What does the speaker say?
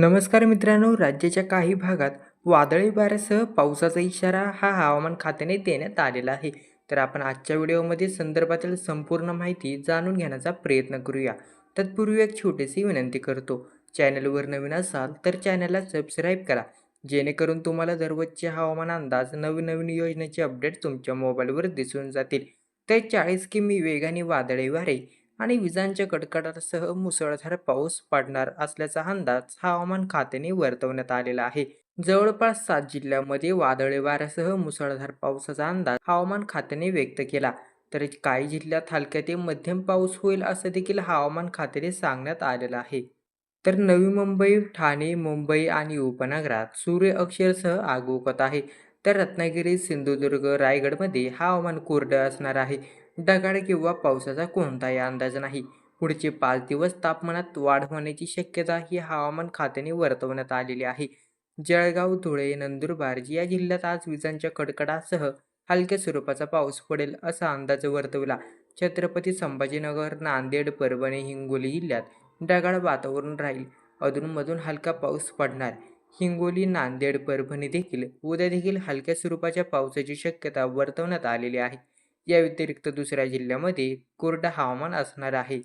नमस्कार मित्रांनो राज्याच्या काही भागात वादळी वाऱ्यासह पावसाचा इशारा हा हवामान खात्याने देण्यात आलेला आहे. तर आपण आजच्या व्हिडिओमध्ये संदर्भातील संपूर्ण माहिती जाणून घेण्याचा प्रयत्न करूया. तत्पूर्वी एक छोटीशी विनंती करतो चॅनलवर नवीन असाल तर चॅनलला सबस्क्राईब करा जेणेकरून तुम्हाला दररोजचे हवामान अंदाज नवीन नवीन योजनेचे अपडेट तुमच्या मोबाईलवर दिसून जातील. तर चाळीस किमी वेगाने वादळी वारे आणि विजांच्या कडकडाटासह मुसळधार पाऊस पडणार असल्याचा अंदाज हवामान खात्याने वर्तवण्यात आलेला आहे. जवळपास सात जिल्ह्यांमध्ये वादळी वाऱ्यासह मुसळधार पावसाचा अंदाज हवामान खात्याने व्यक्त केला. तर काही जिल्ह्यात हलक्या ते मध्यम पाऊस होईल असं देखील हवामान खात्याने सांगण्यात आलेलं आहे. तर नवी मुंबई ठाणे मुंबई आणि उपनगरात सूर्य अक्षरसह आग आहे. तर रत्नागिरी सिंधुदुर्ग रायगडमध्ये हवामान कोरडं असणार आहे. ढगाळ किंवा पावसाचा कोणताही अंदाज नाही. पुढचे पाच दिवस तापमानात वाढ होण्याची शक्यता ही हवामान खात्याने वर्तवण्यात आलेली आहे. जळगाव धुळे नंदुरबार या जिल्ह्यात आज विजांच्या कडकडासह हलक्या स्वरूपाचा पाऊस पडेल असा अंदाज वर्तवला. छत्रपती संभाजीनगर नांदेड परभणी हिंगोली जिल्ह्यात ढगाळ वातावरण राहील. अधूनमधून हलका पाऊस पडणार. हिंगोली नांदेड परभणी देखील उद्या देखील हलक्या स्वरूपाच्या पावसाची शक्यता वर्तवण्यात आलेली आहे. या व्यतिरिक्त दुसऱ्या जिल्ह्यामध्ये कोरडं हवामान असणार आहे.